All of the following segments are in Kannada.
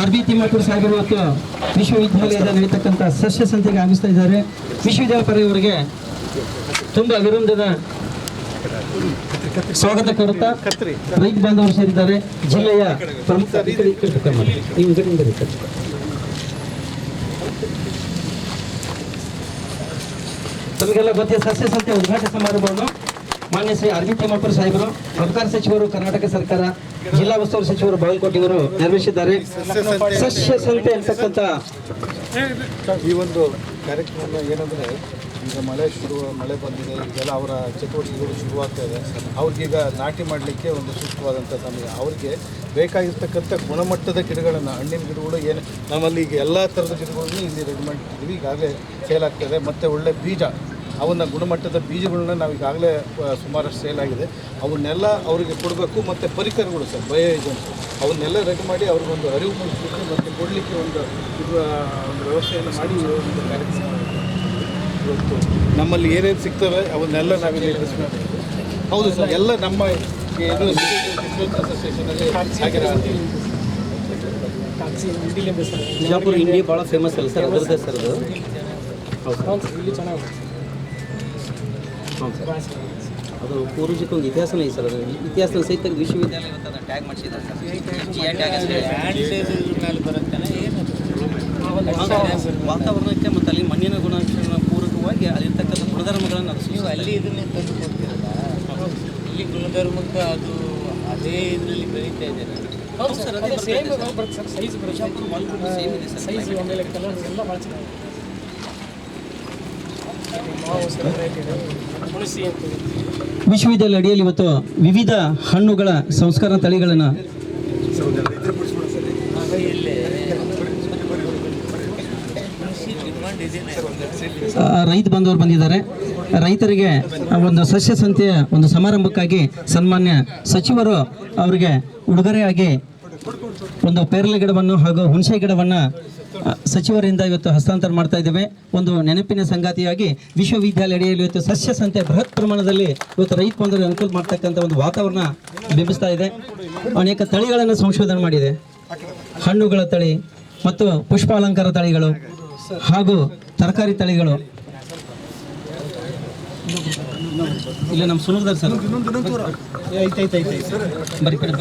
ಆರ್ ಬಿ ತಿಮ್ಮಾಪುರ ಸಾಹೇಬರು ಮತ್ತು ವಿಶ್ವವಿದ್ಯಾಲಯದ ನಡೀತಕ್ಕಂಥ ಸಸ್ಯ ಸಂತೆಗೆ ಆಗಮಿಸ್ತಾ ಇದ್ದಾರೆ ವಿಶ್ವವಿದ್ಯಾಲಯ ಪರವರಿಗೆ ತುಂಬ ವಿರೋಧದ ಸ್ವಾಗತ ಕೊಡುತ್ತಾ ರೈತ ಬಾಂಧವರು ಸೇರಿದ್ದಾರೆ ಜಿಲ್ಲೆಯ ಪ್ರಮುಖ. ತಮಗೆಲ್ಲ ಗೊತ್ತಿದೆ, ಸಸ್ಯ ಸಂತೆ ಉದ್ಘಾಟನೆ ಸಮಾರಂಭವನ್ನು ಮಾನ್ಯ ಶ್ರೀ ಬಿ ತಿಮ್ಮಾಪುರ ಸಾಹೇಬರು ಅಬಕಾರಿ ಸಚಿವರು, ಕರ್ನಾಟಕ ಸರ್ಕಾರ ಜಿಲ್ಲಾ ಉಸ್ತುವಾರಿ ಸಚಿವರು ಬಾಗಲಕೋಟೆ ನಿರ್ಮಿಸಿದ್ದಾರೆ. ಸಸ್ಯ ಸಂತೆ ಅಂತಕ್ಕಂಥ ಈ ಒಂದು ಕಾರ್ಯಕ್ರಮ ಏನಂದರೆ, ಈಗ ಮಳೆ ಶುರು, ಮಳೆ ಬಂದಿದೆ, ಈಗೆಲ್ಲ ಅವರ ಚಟುವಟಿಕೆಗಳು ಶುರುವಾಗ್ತಾ ಇದೆ. ಅವ್ರಿಗೀಗ ನಾಟಿ ಮಾಡಲಿಕ್ಕೆ ಒಂದು ಸೂಕ್ತವಾದಂಥ ಸಮಯ. ಅವ್ರಿಗೆ ಬೇಕಾಗಿರ್ತಕ್ಕಂಥ ಗುಣಮಟ್ಟದ ಗಿಡಗಳನ್ನು, ಹಣ್ಣಿನ ಗಿಡಗಳು ಏನು, ನಮ್ಮಲ್ಲಿ ಈಗ ಎಲ್ಲ ಥರದ ಗಿಡಗಳನ್ನು ಇಲ್ಲಿ ರೆಡಿ ಮಾಡಿಟ್ಟಿದ್ದೀವಿ ಈಗಾಗಲೇ ಸೇಲ್ ಆಗ್ತದೆ ಮತ್ತು ಒಳ್ಳೆ ಬೀಜ ಅವನ್ನ ಗುಣಮಟ್ಟದ ಬೀಜಗಳನ್ನ ನಾವು ಈಗಾಗಲೇ ಸುಮಾರಷ್ಟು ಸೇಲ್ ಆಗಿದೆ. ಅವನ್ನೆಲ್ಲ ಅವರಿಗೆ ಕೊಡಬೇಕು ಮತ್ತು ಪರಿಕರಗಳು ಸರ್ ಬಯೋ ಏಜೆಂಟ್ಸ್ ಅವನ್ನೆಲ್ಲ ರೆಡಿ ಮಾಡಿ ಅವ್ರಿಗೊಂದು ಅರಿವು ಮೂಡಿಸಲಿಕ್ಕೆ ಮತ್ತು ಕೊಡಲಿಕ್ಕೆ ಒಂದು ಇದು ಒಂದು ವ್ಯವಸ್ಥೆಯನ್ನು ಮಾಡಿ ಒಂದು ಕಾರ್ಯಕ್ರಮ ಇವತ್ತು ನಮ್ಮಲ್ಲಿ ಏನೇನು ಸಿಗ್ತವೆ ಅವನ್ನೆಲ್ಲ ನಾವಿಲ್ಲಿ ಹೌದು ಸರ್ ಎಲ್ಲ ನಮ್ಮ ಇದು ಅಸೋಸಿಯೇಷನಲ್ಲಿ ಬಿಜಾಪುರ ಇಂಡಿ ಭಾಳ ಫೇಮಸ್ ಅಲ್ಲ ಸರ್ ಅದರದ್ದೇ ಸರ್ ಅದು. ಹೌದು ಸರ್ ಅದು ಪೂರ್ವಜಕ್ಕೊಂದು ಇತಿಹಾಸ ಇತಿಹಾಸನೇ ಇದೆ ಸರ್. ಅದು ಇತಿಹಾಸದ ಸಹಿತ ವಿಶ್ವವಿದ್ಯಾಲಯ ಇವತ್ತು ಅದನ್ನು ಟ್ಯಾಗ್ ಮಾಡಿಸಿದ್ದಾರೆ ಸರ್. ಟ್ಯಾಗ್ ವಾತಾವರಣಕ್ಕೆ ಮತ್ತು ಅಲ್ಲಿ ಮಣ್ಣಿನ ಗುಣಲಕ್ಷಣ ಪೂರಕವಾಗಿ ಅಲ್ಲಿರ್ತಕ್ಕಂಥ ಗುಣಧರ್ಮಗಳನ್ನು ಅದು ಸೂಚಿಸುತ್ತೆ. ಅಲ್ಲಿ ಇದನ್ನೇ ತಂದು ಕೊಡ್ತೀರಲ್ಲ ಇಲ್ಲಿ ಗುಣಧರ್ಮಕ್ಕೆ ಅದು ಅದೇ ಇದರಲ್ಲಿ ಬೆಳೀತಾ ಇದೆ ಹೌದು ಸರ್ ಅದೇ ಬರುತ್ತೆ ಸರ್. ಸೇಮ್ ಇದೆ ಸರ್. Climate. ವಿಶ್ವವಿದ್ಯಾಲಯ ಅಡಿಯಲ್ಲಿ ಇವತ್ತು ವಿವಿಧ ಹಣ್ಣುಗಳ ಸಂಸ್ಕರಣ ತಳಿಗಳನ್ನು ರೈತ ಬಂದವರು ಬಂದಿದ್ದಾರೆ. ರೈತರಿಗೆ ಒಂದು ಸಸ್ಯ ಸಂತೆಯ ಒಂದು ಸಮಾರಂಭಕ್ಕಾಗಿ ಸನ್ಮಾನ್ಯ ಸಚಿವರು ಅವರಿಗೆ ಉಡುಗೊರೆಯಾಗಿ ಒಂದು ಪೇರಲೆ ಗಿಡವನ್ನು ಹಾಗೂ ಹುಣಸೆ ಗಿಡವನ್ನು ಸಚಿವರಿಂದ ಇವತ್ತು ಹಸ್ತಾಂತರ ಮಾಡ್ತಾ ಇದ್ದೇವೆ. ಒಂದು ನೆನಪಿನ ಸಂಗಾತಿಯಾಗಿ ವಿಶ್ವವಿದ್ಯಾಲಯ ಅಡಿಯಲ್ಲಿ ಇವತ್ತು ಸಸ್ಯ ಸಂತೆ ಬೃಹತ್ ಪ್ರಮಾಣದಲ್ಲಿ ಇವತ್ತು ರೈತ ಬಂದರೆ ಅನುಕೂಲ ಮಾಡ್ತಕ್ಕಂಥ ಒಂದು ವಾತಾವರಣ ಬಿಂಬಿಸ್ತಾ ಇದೆ. ಅನೇಕ ತಳಿಗಳನ್ನು ಸಂಶೋಧನೆ ಮಾಡಿದೆ. ಹಣ್ಣುಗಳ ತಳಿ ಮತ್ತು ಪುಷ್ಪಾಲಂಕಾರ ತಳಿಗಳು ಹಾಗೂ ತರಕಾರಿ ತಳಿಗಳು. ಇಲ್ಲ ನಮ್ಮ ಸುನಗದಾರ್ ಸರ್. ಬರೀ ಕಡೆ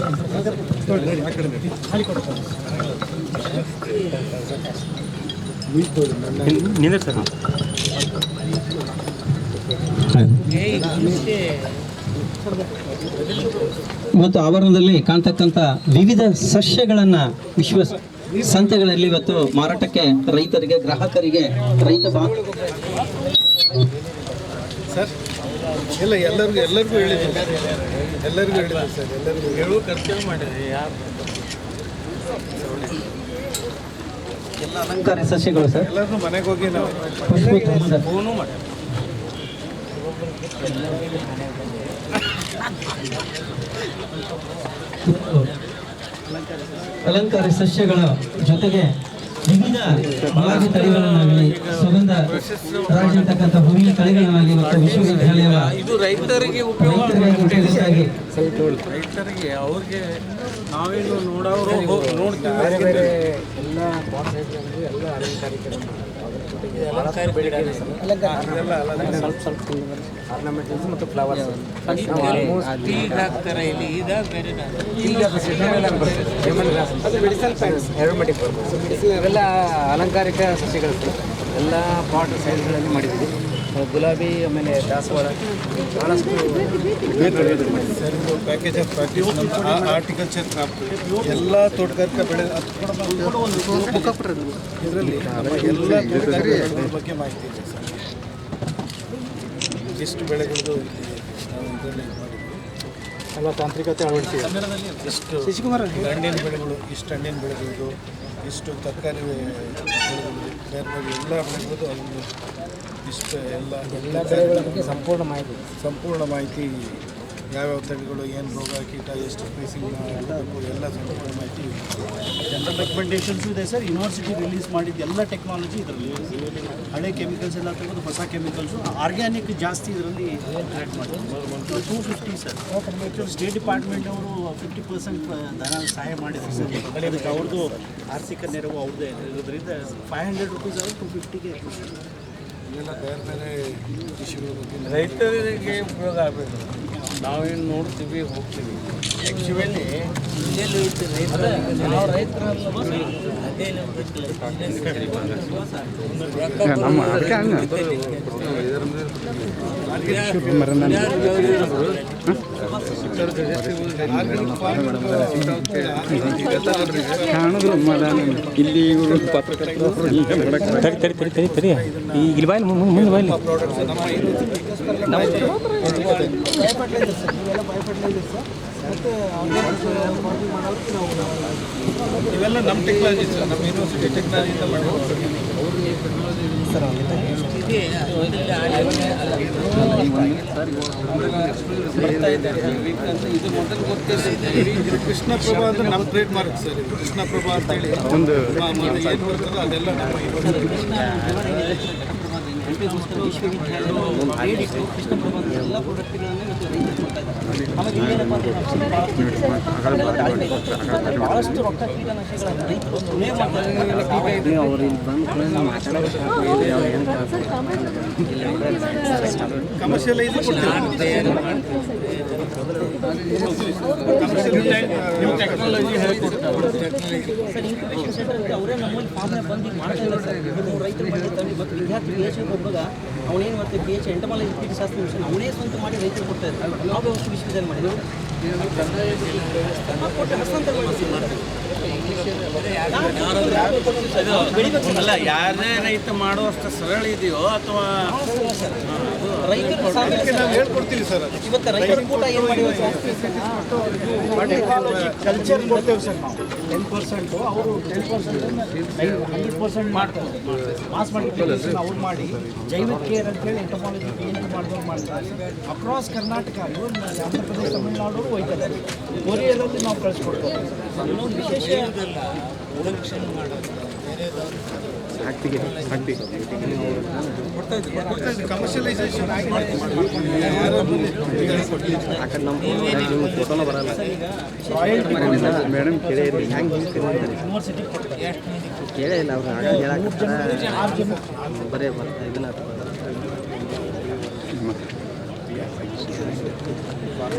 ಸರ್. ಮತ್ತು ಆವರಣದಲ್ಲಿ ಕಾಣ್ತಕ್ಕಂಥ ವಿವಿಧ ಸಸ್ಯಗಳನ್ನು ವಿಶ್ವ ಸಂತೆಗಳಲ್ಲಿ ಇವತ್ತು ಮಾರಾಟಕ್ಕೆ ರೈತರಿಗೆ ಗ್ರಾಹಕರಿಗೆ ರೈತ ಬಾ ಸರ್? ಇಲ್ಲ ಎಲ್ಲರಿಗೂ ಎಲ್ಲರಿಗೂ ಹೇಳಿದ್ದೀನಿ ಎಲ್ಲರಿಗೂ ಹೇಳಿದ್ದೀನಿ ಸರ್ ಎಲ್ಲರಿಗೂ ಹೇಳು ಖರ್ಚು ಮಾಡಿದ್ರೆ ಯಾರು? ಎಲ್ಲ ಅಲಂಕಾರ ಸಸ್ಯಗಳು ಸರ್. ಎಲ್ಲರೂ ಮನೆಗೆ ಹೋಗಿ ನಾವು ಫೋನು ಮಾಡಿ. ಅಲಂಕಾರ ಸಸ್ಯಗಳ ಜೊತೆಗೆ ವಿವಿಧ ಬಳಗ ತಳಿಗಳನ್ನಾಗಲಿ ಸುಗಂಧ ರಾಜಿರ್ತಕ್ಕಂಥ ಹೂವಿನ ತಳಿಗಳನ್ನಾಗಲಿ ಮತ್ತು ವಿಶ್ವವಿದ್ಯಾಲಯ ಇದು ರೈತರಿಗೆ ರೈತರಿಗೆ ಅವ್ರಿಗೆ ನಾವೇನು ನೋಡೋರು ಈಗ ಹಾಕ್ತಾರೆ ಇಲ್ಲಿ. ಬೇರೆ ಇವೆಲ್ಲ ಅಲಂಕಾರಿಕ ಸಸ್ಯಗಳು. ಎಲ್ಲ ಪಾಟ್ ಸೈಜ್ಗಳಲ್ಲಿ ಮಾಡಿದ್ದೀವಿ. ಗುಲಾಬಿ ಆಮೇಲೆ ದಾಸವಾಳ ಭಾಳಷ್ಟು package of practice horticulture crop ಎಲ್ಲ ತೋಟಗಾರಿಕಾ ಬೆಳೆ ಇದರಲ್ಲಿ ಎಲ್ಲ ತೋಟಗಾರಿಕಾ ಬಗ್ಗೆ ಮಾಹಿತಿ ಇದೆ ಸರ್. ಎಷ್ಟು ಬೆಳೆಗಳದ್ದು ಎಲ್ಲ ತಾಂತ್ರಿಕತೆ ಅಳವಡಿಸಿ. ಎಷ್ಟು ಹಣ್ಣಿನ ಬೆಳೆಗಳು ಇಷ್ಟು ಹಣ್ಣಿನ ಬೆಳೆಗಳು ಇಷ್ಟು ತರಕಾರಿ ಬೆಳೆಗಳು ಬೇರೆ ಎಲ್ಲ ಬೆಳೆಗಳು ಅದೊಂದು ಇಷ್ಟು ಎಲ್ಲ ಎಲ್ಲ ಸಂಪೂರ್ಣ ಮಾಹಿತಿ. ಸಂಪೂರ್ಣ ಮಾಹಿತಿ ಯಾವ್ಯಾವ ತಳಿಗಳು ಏನು ರೋಗ ಕೀಟ ಎಷ್ಟು ಸ್ಪೇಸಿಂಗ್ ಮಾಡಬೇಕು ಎಲ್ಲ ಸಂಪೂರ್ಣ ಮಾಹಿತಿ ಜನರಲ್ ರೆಕಮೆಂಡೇಷನ್ಸ್ ಇದೆ ಸರ್. ಯೂನಿವರ್ಸಿಟಿ ರಿಲೀಸ್ ಮಾಡಿದ ಎಲ್ಲ ಟೆಕ್ನಾಲಜಿ ಇದರಲ್ಲಿ. ಹಳೆ ಕೆಮಿಕಲ್ಸ್ ಎಲ್ಲ ತೆಗೆದು ಹೊಸ ಕೆಮಿಕಲ್ಸು ಆರ್ಗ್ಯಾನಿಕ್ ಜಾಸ್ತಿ ಇದರಲ್ಲಿ ಆ್ಯಡ್ ಮಾಡಿದ್ರು. Two fifty sir. Actually state department ಅವರು ಫಿಫ್ಟಿ ಪರ್ಸೆಂಟ್ ಧನ ಸಹಾಯ ಮಾಡಿದ್ರು ಸರ್. ಅದಕ್ಕೆ ಅವ್ರದ್ದು ಆರ್ಥಿಕ ನೆರವು ಅವ್ರದ್ದೇ ಇರೋದ್ರಿಂದ ಫೈವ್ ಹಂಡ್ರೆಡ್ ರುಪೀಸ್ ಅವರು ಟು ಫಿಫ್ಟಿಗೆ ಇವೆಲ್ಲ ಬೇರೆ ಬೇರೆ ಇಶ್ಯೂಗಳ ಬಗ್ಗೆ ರೈತರಿಗೆ ಉಪಯೋಗ ಆಗಬೇಕು. ನಾವೇನು ನೋಡ್ತೀವಿ ಹೋಗ್ತೀವಿ. ಆ್ಯಕ್ಚುಲಿ ರೈತರು ಇತ್ತು ರೈತರ. ಇಲ್ಲಿ ಇವರು ತಡಿ ತಡಿ ತಡಿ ತಡಿ ಈ ಇಲ್ಲಿ ಮುಂದೆ ಮುಂದೆ ಇವೆಲ್ಲ ನಮ್ಮ ಸರ್ ನಮ್ಮ ಯೂನಿವರ್ಸಿಟಿ ಮಾಡಿರೋದು ಇದು ಕೃಷ್ಣಪ್ರಭಾ ಅಂತ ನಮ್ಮ ಟ್ರೇಡ್ ಮಾರ್ಕ್ ಸರ್ ಕೃಷ್ಣಪ್ರಭಾ ಅಂತ ಹೇಳಿ ಒಂದು ಅದೆಲ್ಲ ನಮ್ಮ ಯೂನಿವರ್ಸಿಟಿ ವಿಶ್ವವಿದ್ಯಾಲಯ ಕೃಷ್ಣ ಪ್ರಬಂಧ ಎಲ್ಲ ಪ್ರಾಡಕ್ಟ್ಗಳನ್ನು ಇವತ್ತು ರೈತರು ಕೊಡ್ತಾ ಇದ್ದಾರೆ ಆಮೇಲೆ ಇನ್ನೇನಪ್ಪ ಅಂದ್ರೆ ಭಾಳಷ್ಟು ರೊಕ್ಕ ಕೀಟನಾಶಕಗಳನ್ನು ರೈತರು ಸುಮ್ಮನೆ ಕಮರ್ಷಿಯಲೈಸ್ ನಿಮ್ಮ ಟೆಕ್ನಾಲಜಿ ಸರ್ ಇನ್ಕ್ಯುಬೇಷನ್ ಸೆಂಟರ್ ಅವರೇ ನಮ್ಮಲ್ಲಿ ಫಾರ್ಮ್ನ ಸರ್ ರೈತರು ಮತ್ತು ವಿದ್ಯಾರ್ಥಿ ಪಿ ಎಚ್ ಹುಡುಗ ಅವನೇನು ಮಾಡ್ತಾರೆ, ಪಿ ಎಚ್ ಎಂಟಮಾಲಜಿ ಕೀಟಶಾಸ್ತ್ರ ಮಿಷನ್ ಅವನೇ ಸ್ವಂತ ಮಾಡಿ ರೈತರು ಕೊಡ್ತಾ ಇದ್ದಾರೆ. ನಾವು ವಿಶ್ವವಿದ್ಯಾಲಯ ಮಾಡಿದ್ರು ಕೊಟ್ಟು ಹಸ್ತಾಂತರ ಮಾಡ್ತೀವಿ ಅಲ್ಲ ಯಾರೇ ರೈತ ಮಾಡುವಷ್ಟು ಸರಳ ಇದೆಯೋ ಅಥವಾ ಹೇಳ್ಕೊಡ್ತೀವಿ ಸರ್ ಇವತ್ತು ರೈತರ ಕೂಟ ಏನು ಮಾಡಿದ್ರು? ಕಲ್ಚರ್ ಕೊಡ್ತೇವೆ ಸರ್ ನಾವು. ಟೆನ್ ಪರ್ಸೆಂಟು ಅವರು ಟೆನ್ ಪರ್ಸೆಂಟ್ ಹಂಡ್ರೆಡ್ ಪರ್ಸೆಂಟ್ ಮಾಡ್ತಾರೆ. ಮಾಸ್ ಮಲ್ಟಿಪ್ಲಿಕೇಶನ್ ಅವ್ರು ಮಾಡಿ. ಜೈವಿಕ ಕೇರ್ ಅಂತೇಳಿ ಎಂಟಮಾಲಜಿ ಪಿ ಎಚ್ ಮಾಡಿದವ್ರು ಮಾಡ್ತಾರೆ. ಅಕ್ರಾಸ್ ಕರ್ನಾಟಕ ಆಂಧ್ರ ಪ್ರದೇಶ ತಮಿಳುನಾಡು ಹೋಯ್ತಾರೆ ಕೊರಿಯಾದಲ್ಲಿ ನಾವು ಕಳಿಸ್ಕೊಡ್ತೇವೆ. ಕಮರ್ಷಿಯಲೈಸೇಷನ್ ಆಗಿ ಮೇಡಮ್ ಕೇಳಿ ಹೆಂಗೆ ಕೇಳಿ ಕೇಳಿಲ್ಲ ಅವ್ರು ಹೇಳಕ್ಕೆ ಬರೇ ಇದನ್ನ ಇದೆ ಸರ್ ಅಲ್ಲಿ ಅವ್ರು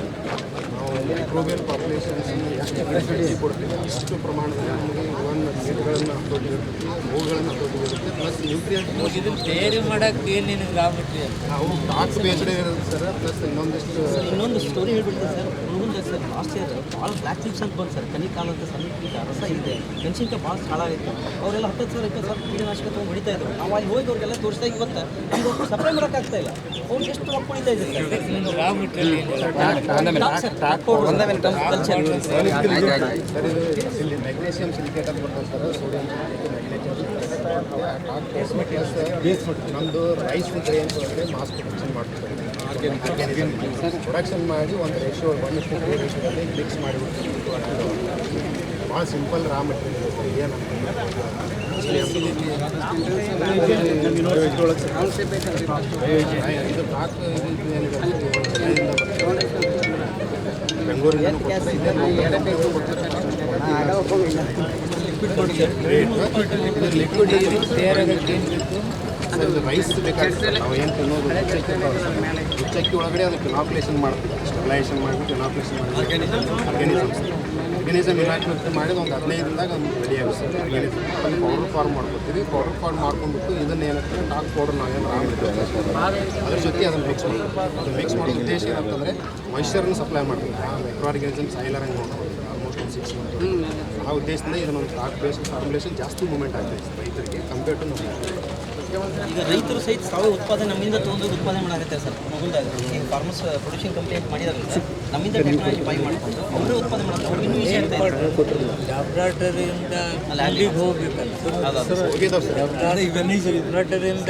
ಮೈಕ್ರೋಬಿಯಲ್ ಪಾಪ್ಯುಲೇಷನ್ಸ್ ಎಷ್ಟು ಕೊಡ್ತೀವಿ ಇಷ್ಟು ಪ್ರಮಾಣದಲ್ಲಿ ನಮಗೆ ಒಂದು ನೀರುಗಳನ್ನು ಹತೋಟಿಗಿರ್ತೈತಿ ಹೂಗಳನ್ನು ಹತೋಟಿಗಿರುತ್ತೆ ಪ್ಲಸ್ ನ್ಯೂಟ್ರಿಯೆಂಟ್ ಇದು ಮಾಡಕ್ಕೆ ನಿನಗೆ ನಾವು ಟಾಕ್ ಬೇಸ್ಡ್ ಇರುತ್ತೆ ಸರ್ ಪ್ಲಸ್ ಇನ್ನೊಂದಿಷ್ಟು ಇನ್ನೊಂದು ಸ್ಟೋರಿ ಹೇಳ್ಬಿಡ್ತೀನಿ ಸರ್ ಸರ್ ಲಾಸ್ಟ್ ಇಯರ್ ಭಾಳ ಬ್ಲ್ಯಾಕ್ ಚಿಪ್ಸ್ ಅಂತ ಬಂದು ಸರ್ ಕನಿಕಾಲ ಅಂತ ಸಣ್ಣ ರಸ ಇದೆ. ಮೆಣಸಿನ್ಕಾಯಿ ಭಾಳ ಹಾಳಾಗಿತ್ತು ಅವರೆಲ್ಲ ಹತ್ತತ್ತು ಸಾವಿರ ಇಪ್ಪತ್ತು ಸಾವಿರ ಕೀಟನಾಶಕ ತೊಗೊಂಡು ಹೊಡಿತಾ ಇದ್ರು. ನಾವು ಅಲ್ಲಿ ಹೋಗಿ ಅವ್ರಿಗೆಲ್ಲ ತೋರಿಸ್ತಾ ಇವತ್ತು. ನಮ್ಗೆ ಸಪ್ಲೈ ಮಾಡೋಕ್ಕಾಗ್ತಾ ಇಲ್ಲ. ಎಷ್ಟು ಕಲ್ಚರ್ ಇಲ್ಲಿ ಮೆಗ್ನೀಷಿಯಂ ಸಿಲಿಕೇಟ್ ಅಂತ ಬರ್ತದೆ ಸರ್ ಸೋಡಿಯಂ ಟಾಕ್ ನಮ್ಮದು ರೈಸ್ ಗ್ರೇನ್ಸ್ ಒಳಗಡೆ ಮಾಸ್ ಪ್ರೊಡಕ್ಷನ್ ಮಾಡ್ತಾರೆ ಪ್ರೊಡಕ್ಷನ್ ಮಾಡಿ ಒಂದು ರೇಷೋ ಒನ್ ಇಷ್ಟು ಟೂ ರೇಷೋದಲ್ಲಿ ಮಿಕ್ಸ್ ಮಾಡಿಬಿಟ್ಟು ಭಾಳ ಸಿಂಪಲ್ ರಾ ಮೆಟೀರಿಯಲ್ ಇದೆ ಲಿಕ್ವಿಡ್ ಏನು ರೈಸ್ ಬೇಕಾಗ್ತದೆ ಏನು ಒಳಗಡೆ ಅದಕ್ಕೆ ಆಪರೇಷನ್ ಮಾಡ್ತೀವಿ ಸ್ಟೆಬಿಲೈಸೇಷನ್ ಮಾಡಿಬಿಟ್ಟು ಇನಾಕ್ಯುಲೇಷನ್ ಮಾಡಿ ಆರ್ಗ್ಯಾನಿಸಮ್ಸ್ ಆರ್ಗ್ಯಾನಿಸಮ್ ಇನಾಕ್ಯುಲೇಟ್ ಮಾಡಿದ ಒಂದು ಹದಿನೈದರಿಂದ ಒಂದು ರೆಡಿ ಆಗುತ್ತೆ. ಆರ್ಗ್ಯಾನಿಸಮ್ ಅದನ್ನು ಪೌಡರ್ ಫಾರ್ಮ್ ಮಾಡ್ಕೊತೀವಿ ಪೌಡರ್ ಫಾರ್ಮ್ ಮಾಡ್ಕೊಂಡ್ಬಿಟ್ಟು ಇದನ್ನ ಏನಂತಂದ್ರೆ ಟಾಕ್ ಪೌಡರ್ ನಾವೇನು ರಾಮ್ ಅದ್ರ ಜೊತೆ ಅದನ್ನು ಮಿಕ್ಸ್ ಮಾಡ್ತೀವಿ. ಅದನ್ನು ಮಿಕ್ಸ್ ಮಾಡೋ ಉದ್ದೇಶ ಏನಂತಂದರೆ ಮೈಸೂರನ್ನು ಸಪ್ಲೈ ಮಾಡ್ತೀವಿ. ಮೈಕ್ರೋ ಆರ್ಗ್ಯಾನಿಸಮ್ಸ್ ಐಲರಂಗೆ ನೋಡ್ಕೊಳ್ತೀವಿ ಆಲ್ಮೋಸ್ಟ್ ಒಂದು ಸಿಕ್ಸ್ ಮಂತ್ ಆ ಉದ್ದೇಶದಿಂದ ಇದನ್ನೊಂದು ಟಾಕ್ ಬೇಸ್ ಫಾರ್ಮುಲೇಷನ್ ಜಾಸ್ತಿ ಮೂಮೆಂಟ್ ಆಗ್ತದೆ ರೈತರಿಗೆ ಕಂಪೇರ್ ಟು ನಮ್ಮ ಈಗ ರೈತರು ಸಹಿತ ಸಾವಯವ ಉತ್ಪಾದನೆ ನಮ್ಮಿಂದ ತೊಗೊಂಡು ಉತ್ಪಾದನೆ ಮಾಡಾಕತ್ತೆ ಸರ್. ಮಗುಂದಾಗ ಈಗ ಫಾರ್ಮರ್ಸ್ ಪ್ರೊಡ್ಯೂಷನ್ ಕಂಪ್ನಿ ಅಂತ ಮಾಡಿದಾರಲ್ಲ ಸರ್ ನಮ್ಮಿಂದ ಟೆಕ್ನಾಲಜಿ ಬೈ ಮಾಡ್ಕೊಂಡು ಅವರೇ ಉತ್ಪಾದನೆ ಮಾಡ್ತಾರೆ ಅವ್ರಿಗೆ ಇನ್ನೂ ಈಸಿ ಆಗ್ತಾ ಇದೆ. ಲ್ಯಾಬ್ರಾಟರಿಯಿಂದ ಅಲ್ಲಿಗೆ ಹೋಗ್ಬೇಕಲ್ಲ. ಲ್ಯಾಬ್ರಾಟರಿಯಿಂದ